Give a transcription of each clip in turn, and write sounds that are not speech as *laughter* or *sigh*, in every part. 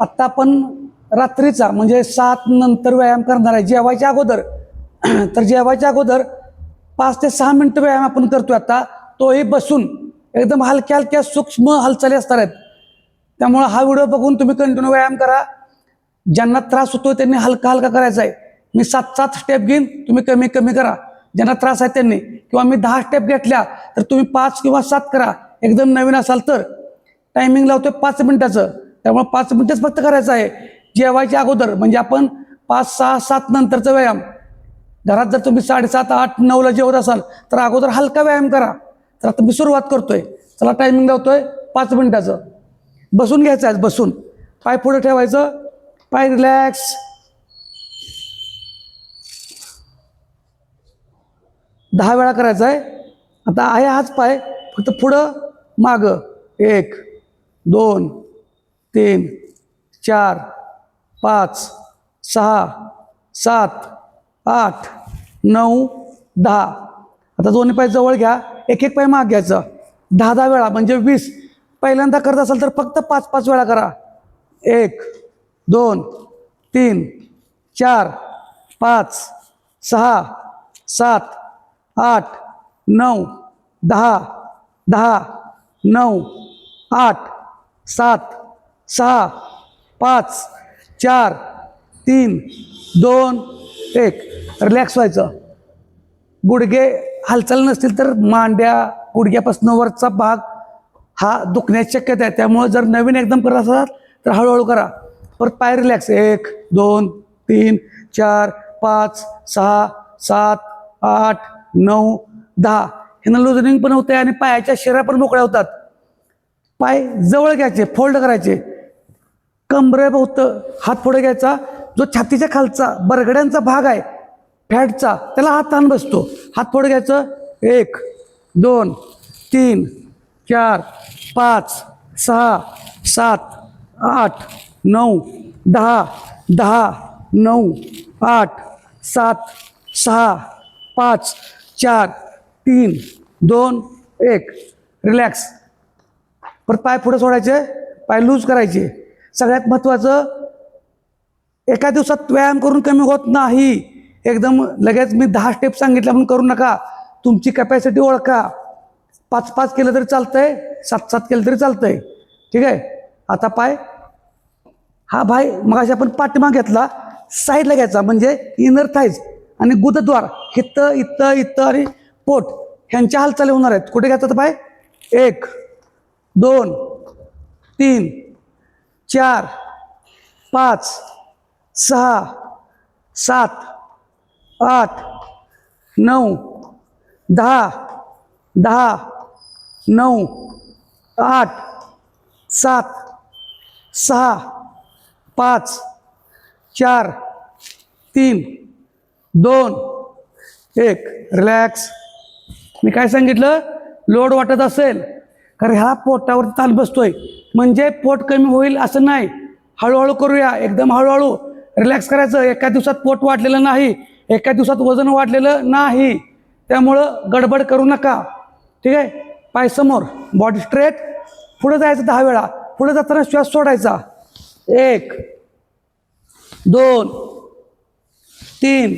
आत्ता आपण रात्रीचा म्हणजे सात नंतर व्यायाम करणार आहे. जेवायच्या अगोदर *clears throat* तर जेवायच्या अगोदर पाच ते सहा मिनटं व्यायाम आपण करतोय आता. तोही बसून एकदम हलक्या हलक्या सूक्ष्म हालचाली असणार आहेत. त्यामुळं हा व्हिडिओ बघून तुम्ही कंटिन्यू व्यायाम करा. ज्यांना त्रास होतो त्यांनी हलका हलका करायचा आहे. मी सात सात स्टेप घेईन तुम्ही कमी कमी करा. ज्यांना त्रास आहे त्यांनी. किंवा मी दहा स्टेप घेतल्या तर तुम्ही पाच किंवा सात करा. एकदम नवीन असाल तर. टायमिंग लावतोय पाच मिनिटाचं. त्यामुळे पाच मिनटंच फक्त करायचं आहे. जेवायच्या अगोदर म्हणजे आपण पाच सहा सात नंतरचा व्यायाम. घरात जर तुम्ही साडेसात आठ नऊला जेवत असाल तर अगोदर हलका व्यायाम करा. तर आता मी सुरुवात करतोय. चला टायमिंग लावतोय. पाच मिनटाचं. बसून घ्यायचं आहे बसून. पाय पुढे ठेवायचं. पाय रिलॅक्स दहा वेळा करायचा आहे. आता आहे हाच पाय. फक्त पुढं मागं. एक दोन तीन चार पाच सहा सात आठ नऊ दहा. आता दोन्ही पाय जवळ घ्या. एक एक पाय माग घ्यायचं. दहा दहा वेळा म्हणजे वीस. पहिल्यांदा करत असाल तर फक्त पाच पाच वेळा करा. एक दोन तीन चार पाच सहा सात आठ नऊ दहा दहा नऊ आठ सात सहा पाच चार तीन दोन एक. रिलॅक्स व्हायचं. गुडघे हालचाल नसतील तर मांड्या गुडघ्यापासून वरचा भाग हा दुखण्याची शक्यता आहे. त्यामुळे जर नवीन एकदम करत असाल तर हळूहळू करा. परत पाय रिलॅक्स एक दोन तीन चार पाच सहा सात आठ नऊ दहा. ह्यांना लुजनिंग पण होते आणि पायाच्या शिरा पण मोकळ्या होतात. पाय जवळ घ्यायचे फोल्ड करायचे. कंबरेभोवतं हात पुढे घ्यायचा. जो छातीच्या खालचा बरगड्यांचा भाग आहे फॅटचा त्याला हात ताण बसतो. हात पुढे घ्यायचं. एक दोन तीन चार पाच सहा सात आठ नऊ दहा दहा नऊ आठ सात सहा पाच चार तीन दोन एक. रिलॅक्स परत पाय पुढे सोडायचे. पाय लूज करायचे. सगळ्यात महत्त्वाचं एका दिवसात व्यायाम करून कमी होत नाही. एकदम लगेच मी दहा स्टेप सांगितल्या म्हणून करू नका. तुमची कॅपॅसिटी ओळखा. पाच पाच केलं तरी चालतंय सात सात केलं तरी चालतंय. ठीक आहे? आता पाय. हा भाई मग आपण पाठीमा घेतला साईडला घ्यायचा म्हणजे इनर थाईज आणि गुदद्वार. हित्त इत्त इत्त आणि पोट ह्यांच्या हालचाली होणार आहेत. कुठे घ्यायचा तर पाय? एक दोन तीन चार पाच सहा सात आठ नऊ दहा दहा नऊ आठ सात सहा पाच चार तीन दोन एक. रिलॅक्स मी काय सांगितलं? लोड वाटत असेल. कारण ह्या पोटावर ताण बसतोय. म्हणजे पोट कमी होईल असं नाही. हळूहळू करूया. एकदम हळूहळू. रिलॅक्स करायचं. एका दिवसात पोट वाढलेलं नाही. एका दिवसात वजन वाढलेलं नाही. त्यामुळं गडबड करू नका. ठीक आहे? पाय समोर. बॉडी स्ट्रेट पुढे जायचं दहा वेळा. पुढे जाताना श्वास सोडायचा. एक दोन तीन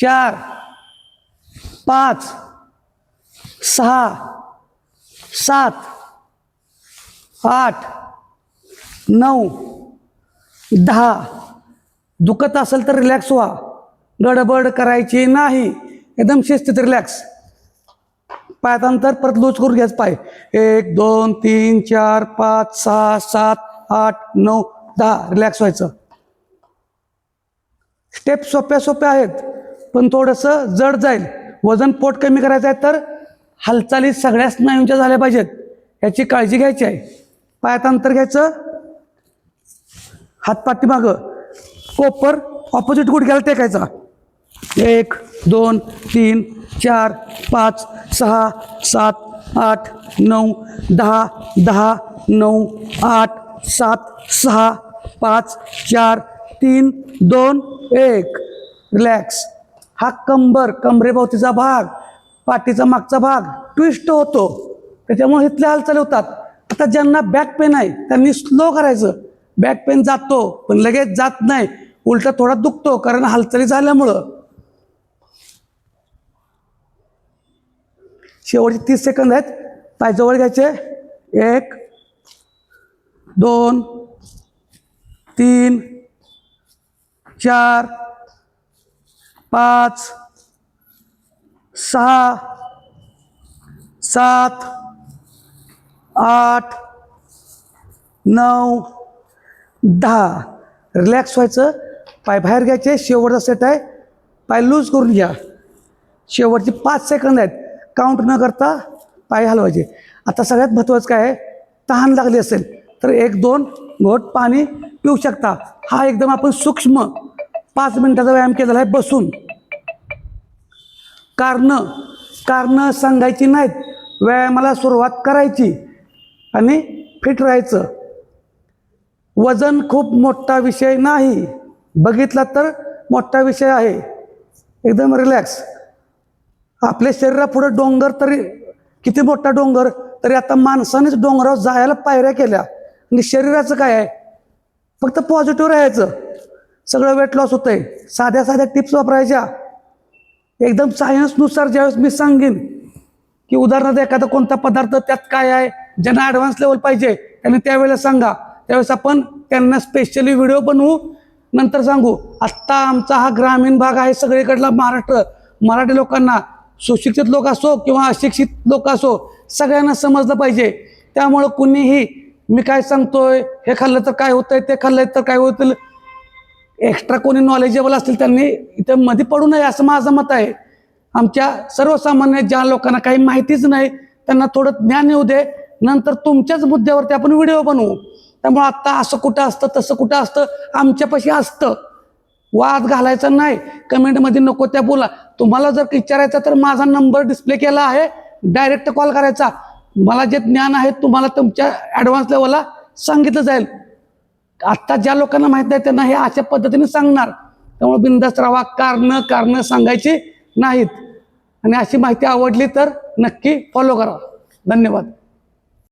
चार पाच सहा सात आठ नऊ दहा. दुखत असेल तर रिलॅक्स व्हा. गडबड करायची नाही. एकदम शिस्तीत रिलॅक्स पायात अंतर परत लूज करून घ्यायचं पाय. एक दोन तीन चार पाच सहा सात आठ नऊ दहा. रिलॅक्स व्हायचं. स्टेप सोप्या सोप्या आहेत. पण थोडंसं जड जाईल. वजन पोट कमी करायचं आहे तर हालचाली सगळ्या स्नायूंच्या झाल्या पाहिजेत. याची काळजी घ्यायची आहे. पायात अंतर घ्यायचं. हात कोपर ऑपोजिट गुडघ्याला टेकायचा. एक दोन तीन चार पाच सहा सात आठ नऊ दहा दहा नऊ आठ सात सहा पाच चार तीन दोन एक. रिलॅक्स हा कंबर कमरेभोवतीचा भाग. पाठीचा मागचा भाग ट्विस्ट होतो. त्याच्यामुळे इथल्या हालचाली होतात. आता ज्यांना बॅक पेन आहे त्यांनी स्लो करायचं. बॅक पेन जातो पण लगेच जात नाही. उलटा थोडा दुखतो कारण हालचाली झाल्यामुळं. शेवटचे तीस सेकंद आहेत. पाय जवळ घ्यायचे. एक दोन तीन चार पाच सहा सात आठ नऊ दहा. रिलॅक्स व्हायचं. पाय बाहेर घ्यायचे. शेवटचा सेट आहे. पाय लूज करून घ्या. शेवटचे पाच सेकंद आहेत. काउंट न करता पाय हलवायचे. आता सगळ्यात महत्त्वाचं काय आहे? तहान लागली असेल तर एक दोन घोट पाणी पिऊ शकता. हा एकदम आपण सूक्ष्म पाच मिनटाचा व्यायाम केलेला आहे. बसून. कारणं कारणं सांगायची नाहीत. व्यायामाला सुरुवात करायची आणि फिट राहायचं. वजन खूप मोठा विषय नाही. बघितला तर मोठा विषय आहे. एकदम रिलॅक्स आपल्या शरीरापुढं डोंगर तरी किती मोठा डोंगर तरी आता माणसानेच डोंगरावर जायला पायऱ्या केल्या. आणि शरीराचं काय आहे? फक्त पॉझिटिव्ह राहायचं. सगळं वेट लॉस होतंय. साध्या साध्या टिप्स वापरायच्या. एकदम सायन्सनुसार ज्यावेळेस मी सांगेन की उदाहरणार्थ एखादा कोणता पदार्थ त्यात काय आहे ज्यांना ॲडव्हान्स लेवल पाहिजे त्यांनी त्यावेळेला सांगा. त्यावेळेस आपण त्यांना स्पेशली व्हिडिओ बनवू नंतर सांगू आत्ता आमचा हा ग्रामीण भाग आहे सगळीकडला महाराष्ट्र. मराठी लोकांना सुशिक्षित लोक असो किंवा अशिक्षित लोक असो सगळ्यांना समजलं पाहिजे. त्यामुळं कुणीही मी काय सांगतोय हे खाल्लं तर काय होतंय ते खाल्लं तर काय होतील एक्स्ट्रा कोणी नॉलेजेबल असतील त्यांनी इथं मध्ये पडू नये असं माझं मत आहे. आमच्या सर्वसामान्य ज्या लोकांना काही माहितीच नाही त्यांना थोडं ज्ञान येऊ दे. नंतर तुमच्याच मुद्द्यावरती आपण व्हिडिओ बनवू. त्यामुळे आत्ता असं कुठं असतं तसं कुठं असतं आमच्यापाशी असतं. वाद घालायचा नाही. कमेंटमध्ये नको त्या बोला. तुम्हाला जर विचारायचं तर माझा नंबर डिस्प्ले केला आहे. डायरेक्ट कॉल करायचा. मला जे ज्ञान आहे तुम्हाला तुमच्या ॲडव्हान्स लेवलला सांगितलं जाईल. आत्ता ज्या लोकांना माहीत नाही त्यांना हे अशा पद्धतीने सांगणार. त्यामुळे बिंदास्त राहा कारणं कारणं सांगायची नाहीत. आणि अशी माहिती आवडली तर नक्की फॉलो करा धन्यवाद.